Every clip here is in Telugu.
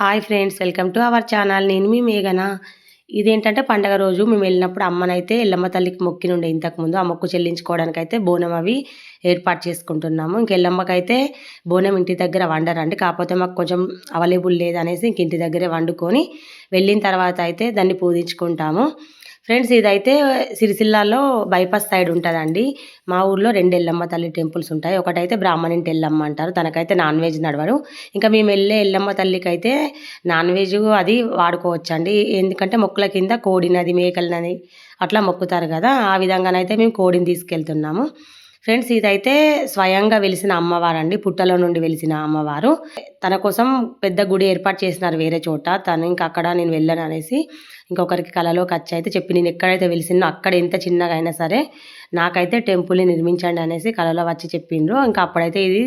Hi friends welcome to our channel నేను మీ మేఘన. ఇదేంటంటే పండగ రోజు మేము వెళ్ళినప్పుడు అమ్మనైతే ఎల్లమ్మ తల్లికి మొక్కినుండే ఇంతకుముందు ఆ మొక్కు చెల్లించుకోవడానికి అయితే బోనం అవి ఏర్పాటు చేసుకుంటున్నాము. ఇంక ఎల్లమ్మకైతే బోనం ఇంటి దగ్గర వండరండి. కాకపోతే మాకు కొంచెం అవైలబుల్ లేదనేసి ఇంక ఇంటి దగ్గరే వండుకొని వెళ్ళిన తర్వాత అయితే దాన్ని పూజించుకుంటాము. ఫ్రెండ్స్ ఇదైతే సిరిసిల్లాలో బైపాస్ సైడ్ ఉంటుందండి. మా ఊర్లో రెండు ఎల్లమ్మ తల్లి టెంపుల్స్ ఉంటాయి. ఒకటైతే బ్రాహ్మణింటి ఎల్లమ్మ అంటారు. తనకైతే నాన్ వెజ్ నడవడు ఇంకా మేము వెళ్ళే ఎల్లమ్మ తల్లికి అయితే నాన్ వెజ్ అది వాడుకోవచ్చండి. ఎందుకంటే మొక్కల కింద కోడినది మేకలనది అట్లా మొక్కుతారు కదా. ఆ విధంగానైతే మేము కోడిని తీసుకెళ్తున్నాము. ఫ్రెండ్స్ ఇదైతే స్వయంగా వెలిసిన అమ్మవారు అండి పుట్టలో నుండి వెలిసిన అమ్మవారు. తన కోసం పెద్ద గుడి ఏర్పాటు చేసినారు వేరే చోట. తను ఇంకా అక్కడ నేను వెళ్ళను అనేసి ఇంకొకరికి కళలోకి ఖర్చు అయితే చెప్పి నేను ఎక్కడైతే వెలిసినో అక్కడ ఎంత చిన్నగా అయినా సరే నాకైతే టెంపుల్ని నిర్మించండి అనేసి కళలో వచ్చి చెప్పిండ్రు. ఇంకా అప్పుడైతే ఇది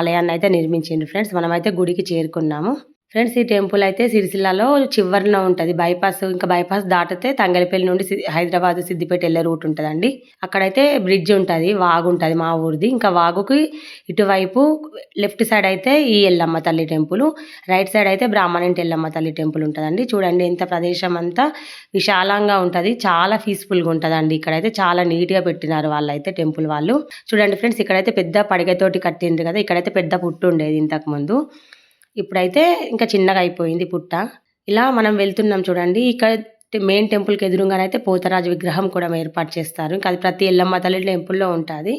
ఆలయాన్ని అయితే నిర్మించిండ్రు. ఫ్రెండ్స్ మనమైతే గుడికి చేరుకున్నాము. ఫ్రెండ్స్ ఈ టెంపుల్ అయితే సిరిసిల్లాలో చివరిలో ఉంటుంది. బైపాస్ ఇంకా బైపాస్ దాటితే తంగలిపల్లి నుండి హైదరాబాద్ సిద్దిపేట వెళ్ళే రూట్ ఉంటుందండి. అక్కడైతే బ్రిడ్జ్ ఉంటుంది వాగు ఉంటుంది మా ఊరిది. ఇంకా వాగుకి ఇటువైపు లెఫ్ట్ సైడ్ అయితే ఈ ఎల్లమ్మ తల్లి టెంపుల్ రైట్ సైడ్ అయితే బ్రాహ్మణింటి ఎల్లమ్మ తల్లి టెంపుల్ ఉంటుందండి. చూడండి ఎంత ప్రదేశం అంతా విశాలంగా ఉంటుంది. చాలా పీస్ఫుల్గా ఉంటుందండి. ఇక్కడైతే చాలా నీట్గా పెట్టినారు వాళ్ళైతే టెంపుల్ వాళ్ళు. చూడండి ఫ్రెండ్స్ ఇక్కడైతే పెద్ద పడిగతోటి కట్టిండ్రు కదా ఇక్కడైతే పెద్ద పుట్టు ఉండేది ఇంతకు ముందు ఇప్పుడైతే ఇంకా చిన్నగా అయిపోయింది పుట్ట. ఇలా మనం వెళ్తున్నాం చూడండి. ఇక్కడ మెయిన్ టెంపుల్కి ఎదురుగానైతే పోతరాజు విగ్రహం కూడా ఏర్పాటు చేస్తారు. ఇంకా అది ప్రతి ఎల్లమ్మ తల్లి టెంపుల్లో ఉంటుంది.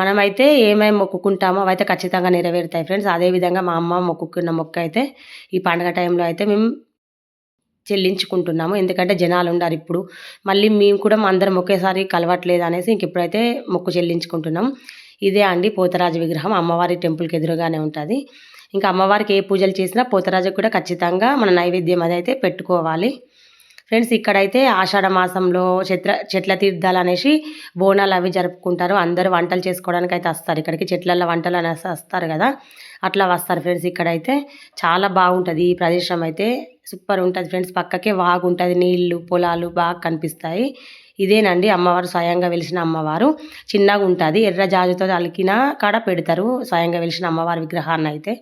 మనమైతే ఏమేమి మొక్కుకుంటామో అవైతే ఖచ్చితంగా నెరవేరుతాయి ఫ్రెండ్స్. అదేవిధంగా మా అమ్మ మొక్కుకున్న మొక్క అయితే ఈ పండగ టైంలో అయితే మేము చెల్లించుకుంటున్నాము. ఎందుకంటే జనాలు ఉన్నారు ఇప్పుడు. మళ్ళీ మేము కూడా అందరం ఒకేసారి కలవట్లేదు అనేసి ఇంక ఇప్పుడైతే మొక్కు చెల్లించుకుంటున్నాం. ఇదే అండి పోతరాజు విగ్రహం. అమ్మవారి టెంపుల్కి ఎదురుగానే ఉంటుంది. ఇంకా అమ్మవారికి ఏ పూజలు చేసినా పోతరాజుకు కూడా ఖచ్చితంగా మన నైవేద్యం అది అయితే పెట్టుకోవాలి. ఫ్రెండ్స్ ఇక్కడైతే ఆషాఢ మాసంలో చెట్ల చెట్ల తీర్థాలు అనేసి బోనాలు అవి జరుపుకుంటారు. అందరూ వంటలు చేసుకోవడానికి అయితే వస్తారు. ఇక్కడికి చెట్లలో వంటలు అనేసి వస్తారు కదా. అట్లా వస్తారు ఫ్రెండ్స్ ఇక్కడైతే. చాలా బాగుంటుంది. ఈ ప్రదేశం అయితే సూపర్ ఉంటుంది ఫ్రెండ్స్. పక్కకే వాగు ఉంటుంది నీళ్ళు పొలాలు బాగా కనిపిస్తాయి. ఇదేనండి అమ్మవారు స్వయంగా వెలిసిన అమ్మవారు. చిన్నగా ఉంటుంది. ఎర్ర జాజుతో అలికిన కాడ పెడతారు. స్వయంగా వెలిసిన అమ్మవారి విగ్రహాన్ని అయితే.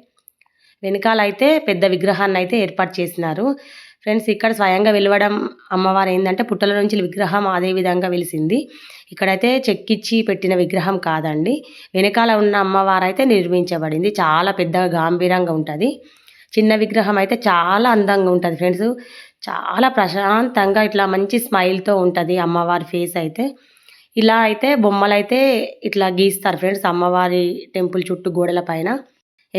వెనకాల అయితే పెద్ద విగ్రహాన్ని అయితే ఏర్పాటు చేసినారు. ఫ్రెండ్స్ ఇక్కడ స్వయంగా వెలవడం అమ్మవారు ఏంటంటే పుట్టల నుంచి విగ్రహం అదే విధంగా వెలిసింది. ఇక్కడైతే చెక్కిచ్చి పెట్టిన విగ్రహం కాదండి. వెనకాల ఉన్న అమ్మవారు అయితే నిర్మించబడింది. చాలా పెద్దగా గాంభీరంగా ఉంటుంది. చిన్న విగ్రహం అయితే చాలా అందంగా ఉంటుంది ఫ్రెండ్స్. చాలా ప్రశాంతంగా ఇట్లా మంచి స్మైల్తో ఉంటుంది అమ్మవారి ఫేస్ అయితే. ఇలా అయితే బొమ్మలు అయితే ఇట్లా గీస్తారు ఫ్రెండ్స్ అమ్మవారి టెంపుల్ చుట్టూ గోడల పైన.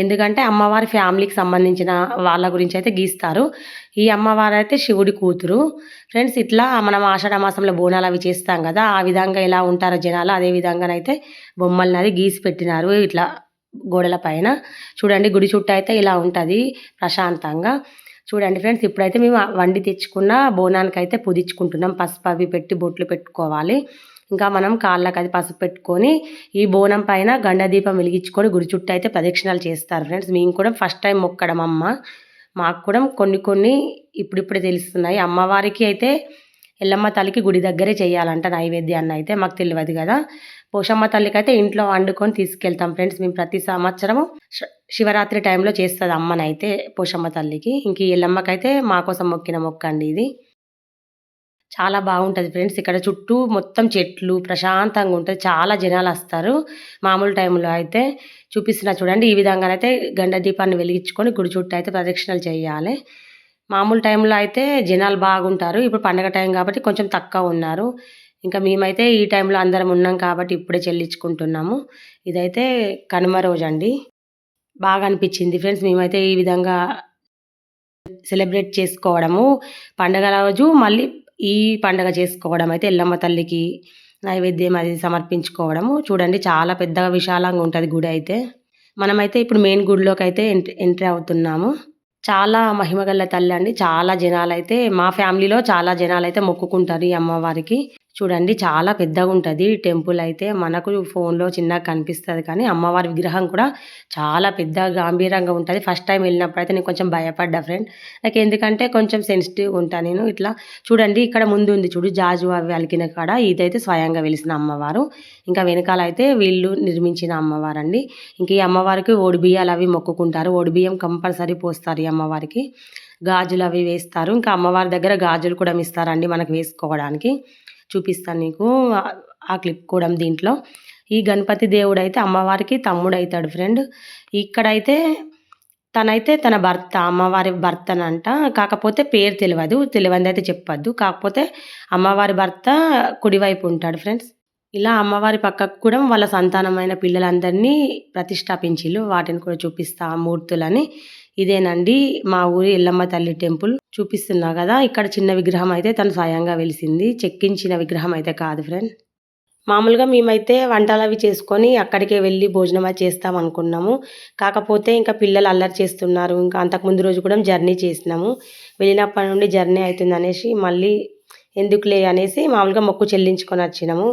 ఎందుకంటే అమ్మవారి ఫ్యామిలీకి సంబంధించిన వాళ్ళ గురించి అయితే గీస్తారు. ఈ అమ్మవారు అయితే శివుడి కూతురు. ఫ్రెండ్స్ ఇట్లా మనం ఆషాఢ మాసంలో బోనాలు అవి చేస్తాం కదా ఆ విధంగా ఎలా ఉంటారో జనాలు అదే విధంగానైతే బొమ్మల్ని అది గీసి పెట్టినారు ఇట్లా గోడల పైన. చూడండి గుడి చుట్టూ అయితే ఇలా ఉంటుంది ప్రశాంతంగా. చూడండి ఫ్రెండ్స్ ఇప్పుడైతే మేము వండి తెచ్చుకున్న బోనానికి అయితే పుదించుకుంటున్నాం పసుపు అవి పెట్టి బొట్లు పెట్టుకోవాలి. ఇంకా మనం కాళ్ళకి అది పసుపు పెట్టుకొని ఈ బోనం పైన గండదీపం వెలిగించుకొని గుడి చుట్టూ అయితే ప్రదక్షిణాలు చేస్తారు ఫ్రెండ్స్. మేము కూడా ఫస్ట్ టైం మొక్కడం అమ్మ. మాకు కూడా కొన్ని కొన్ని ఇప్పుడిప్పుడే తెలుస్తున్నాయి. అమ్మవారికి అయితే ఎల్లమ్మ తల్లికి గుడి దగ్గరే చేయాలంట నైవేద్యాన్ని అయితే మాకు తెలియదు కదా. పోషమ్మ తల్లికి అయితే ఇంట్లో వండుకొని తీసుకెళ్తాం ఫ్రెండ్స్. మేము ప్రతి సంవత్సరము శివరాత్రి టైంలో చేస్తుంది అమ్మనైతే పోషమ్మ తల్లికి. ఇంక ఈ ఎల్లమ్మకైతే మా కోసం మొక్కిన మొక్క అండి ఇది. చాలా బాగుంటుంది ఫ్రెండ్స్. ఇక్కడ చుట్టూ మొత్తం చెట్లు ప్రశాంతంగా ఉంటుంది. చాలా జనాలు వస్తారు. మామూలు టైంలో అయితే చూపిస్తున్నా చూడండి. ఈ విధంగానైతే గండ దీపాన్ని వెలిగించుకొని గుడి చుట్టూ అయితే ప్రదక్షిణలు చేయాలి. మామూలు టైంలో అయితే జనాలు బాగుంటారు. ఇప్పుడు పండగ టైం కాబట్టి కొంచెం తక్కువ ఉన్నారు. ఇంకా మేమైతే ఈ టైంలో అందరం ఉన్నాం కాబట్టి ఇప్పుడే చెల్లించుకుంటున్నాము. ఇదైతే కనుమ రోజు అండి. బాగా అనిపించింది ఫ్రెండ్స్. మేమైతే ఈ విధంగా సెలబ్రేట్ చేసుకోవడము. పండగ రోజు మళ్ళీ ఈ పండగ చేసుకోవడం అయితే ఎల్లమ్మ తల్లికి నైవేద్యం అది సమర్పించుకోవడము. చూడండి చాలా పెద్దగా విశాలంగా ఉంటుంది గుడి అయితే. మనమైతే ఇప్పుడు మెయిన్ గుడిలోకి అయితే ఎంట్రీ ఎంట్రీ అవుతున్నాము. చాలా మహిమగల తల్లి అండి. చాలా జనాలు అయితే మా ఫ్యామిలీలో చాలా జనాలు అయితే మొక్కుకుంటారు ఈ అమ్మవారికి. చూడండి చాలా పెద్దగా ఉంటుంది టెంపుల్ అయితే మనకు ఫోన్లో చిన్నగా కనిపిస్తుంది కానీ అమ్మవారి విగ్రహం కూడా చాలా పెద్ద గాంభీరంగా ఉంటుంది. ఫస్ట్ టైం వెళ్ళినప్పుడు అయితే నేను కొంచెం భయపడ్డా ఫ్రెండ్ నాకు ఎందుకంటే కొంచెం సెన్సిటివ్గా ఉంటాను నేను ఇట్లా. చూడండి ఇక్కడ ముందు ఉంది చూడు జాజు అవి అలికిన కాడ. ఇదైతే స్వయంగా వెలిసిన అమ్మవారు. ఇంకా వెనకాల అయితే వీళ్ళు నిర్మించిన అమ్మవారు అండి ఇంక ఈ అమ్మవారికి ఓడిబియ్యాలు అవి మొక్కుకుంటారు. ఓడిబియ్యం కంపల్సరీ పోస్తారు ఈ అమ్మవారికి. గాజులు అవి వేస్తారు. ఇంకా అమ్మవారి దగ్గర గాజులు కూడా ఇస్తారండి మనకు వేసుకోవడానికి. చూపిస్తాను నీకు. ఆ- క్లిప్ కూడా దీంట్లో. ఈ గణపతి దేవుడు అయితే అమ్మవారికి తమ్ముడు అవుతాడు ఫ్రెండ్. ఇక్కడైతే తనైతే తన భర్త అమ్మవారి భర్తనంట. కాకపోతే పేరు తెలియదు తెలియంది అయితే చెప్పొద్దు. కాకపోతే అమ్మవారి భర్త కుడివైపు ఉంటాడు ఫ్రెండ్స్. ఇలా అమ్మవారి పక్కకు కూడా వాళ్ళ సంతానమైన పిల్లలందరినీ ప్రతిష్టాపించిళ్ళు. వాటిని కూడా చూపిస్తా ఆ మూర్తులని. ఇదేనండి మా ఊరి ఎల్లమ్మ తల్లి టెంపుల్. చూపిస్తున్నా కదా ఇక్కడ చిన్న విగ్రహం అయితే తను స్వయంగా వెలిసింది. చెక్కించిన విగ్రహం అయితే కాదు ఫ్రెండ్. మామూలుగా మేమైతే వంటలు అవి చేసుకొని అక్కడికే వెళ్ళి భోజనం అది చేస్తాం అనుకున్నాము. కాకపోతే ఇంకా పిల్లలు అల్లరి చేస్తున్నారు. ఇంకా అంతకుముందు రోజు కూడా జర్నీ చేసినాము. వెళ్ళినప్పటి నుండి జర్నీ అవుతుంది అనేసి మళ్ళీ ఎందుకులే అనేసి మామూలుగా మొక్కు చెల్లించుకొని వచ్చినాము.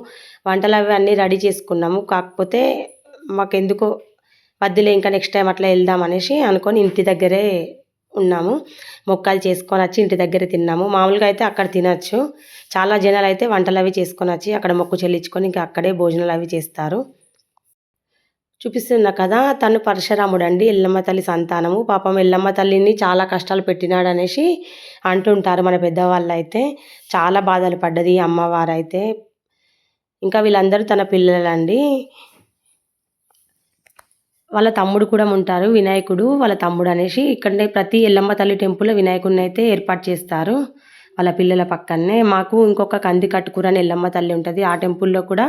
వంటలు అవి అన్నీ రెడీ చేసుకున్నాము. కాకపోతే మాకెందుకో వద్దులే ఇంకా నెక్స్ట్ టైం అట్లా వెళ్దాం అనేసి అనుకొని ఇంటి దగ్గరే ఉన్నాము. మొక్కలు చేసుకొని వచ్చి ఇంటి దగ్గర తిన్నాము. మామూలుగా అయితే అక్కడ తినచ్చు. చాలా జనాలు అయితే వంటలు అవి చేసుకొని వచ్చి అక్కడ మొక్కు చెల్లించుకొని ఇంకా అక్కడే భోజనాలు అవి చేస్తారు. చూపిస్తున్నా కదా తను పరశురాముడు అండి. ఎల్లమ్మ తల్లి సంతానము. పాపం ఎల్లమ్మ తల్లిని చాలా కష్టాలు పెట్టినాడు అనేసి అంటుంటారు మన పెద్దవాళ్ళు అయితే చాలా బాధలు పడ్డది ఈ అమ్మవారు అయితే ఇంకా వీళ్ళందరూ తన పిల్లలండి. వాళ్ళ తమ్ముడు కూడా ఉంటారు వినాయకుడు వాళ్ళ తమ్ముడు అనేసి. ఇక్కడనే ప్రతి ఎల్లమ్మ తల్లి టెంపుల్లో వినాయకుడిని అయితే ఏర్పాటు చేస్తారు వాళ్ళ పిల్లల పక్కనే మాకు ఇంకొక కంది కట్టుకూర అని ఎల్లమ్మ తల్లి ఉంటుంది. ఆ టెంపుల్లో కూడా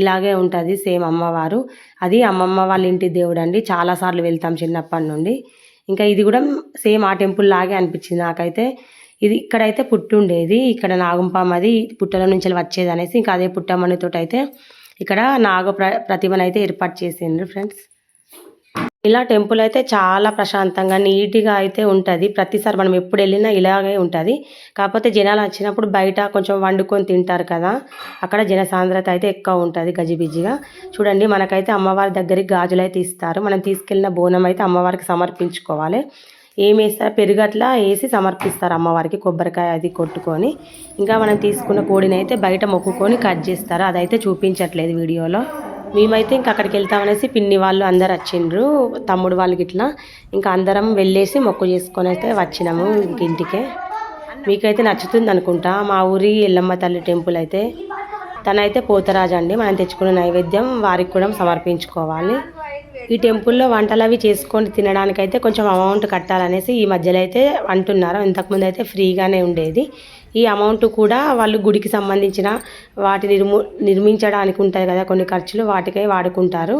ఇలాగే ఉంటుంది సేమ్ అమ్మవారు. అది అమ్మమ్మ వాళ్ళ ఇంటి దేవుడు అండి. చాలాసార్లు వెళ్తాం చిన్నప్పటి నుండి. ఇంకా ఇది కూడా సేమ్ ఆ టెంపుల్ లాగే అనిపించింది నాకైతే. ఇది ఇక్కడైతే పుట్టు ఉండేది. ఇక్కడ నాగంపాము అది పుట్టల నుంచి వచ్చేది అనేసి ఇంకా అదే పుట్టమ్మనితో అయితే ఇక్కడ నాగ ప్ర ప్రతిమను అయితే ఏర్పాటు చేసిండ్రు ఫ్రెండ్స్. ఇలా టెంపుల్ అయితే చాలా ప్రశాంతంగా నీట్గా అయితే ఉంటుంది. ప్రతిసారి మనం ఎప్పుడు వెళ్ళినా ఇలాగే ఉంటుంది. కాకపోతే జనాలు వచ్చినప్పుడు బయట కొంచెం వండుకొని తింటారు కదా అక్కడ జన సాంద్రత అయితే ఎక్కువ ఉంటుంది గజిబిజిగా. చూడండి మనకైతే అమ్మవారి దగ్గరికి గాజులు అయితే ఇస్తారు. మనం తీసుకెళ్ళిన బోనం అయితే అమ్మవారికి సమర్పించుకోవాలి. ఏం వేస్తారు? పెరుగు అట్లా వేసి సమర్పిస్తారు అమ్మవారికి కొబ్బరికాయ అది కొట్టుకొని. ఇంకా మనం తీసుకున్న కోడిని అయితే బయట మొక్కుకొని కట్ చేస్తారు. అదైతే చూపించట్లేదు వీడియోలో. మేమైతే ఇంకా అక్కడికి వెళ్తామనేసి పిన్ని వాళ్ళు అందరు వచ్చిండ్రు తమ్ముడు వాళ్ళకి ఇట్లా ఇంకా అందరం వెళ్ళేసి మొక్కు చేసుకొని అయితే వచ్చినాము ఇంక ఇంటికే. మీకైతే నచ్చుతుంది అనుకుంటా. మా ఊరి ఎల్లమ్మ తల్లి టెంపుల్ అయితే. తనైతే పోతరాజు అండి. మనం తెచ్చుకున్న నైవేద్యం వారికి కూడా సమర్పించుకోవాలి. ఈ టెంపుల్లో వంటలు అవి చేసుకొని తినడానికైతే కొంచెం అమౌంట్ కట్టాలనేసి ఈ మధ్యలో అయితే అంటున్నారు. ఇంతకుముందు అయితే ఫ్రీగానే ఉండేది. ఈ అమౌంట్ కూడా వాళ్ళు గుడికి సంబంధించిన వాటి నిర్ము నిర్మించడానికి ఉంటాయి కదా కొన్ని ఖర్చులు వాటికై వాడుకుంటారు.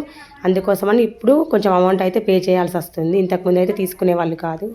అందుకోసమని ఇప్పుడు కొంచెం అమౌంట్ అయితే పే చేయాల్సి వస్తుంది. ఇంతకుముందు అయితే తీసుకునే వాళ్ళు కాదు.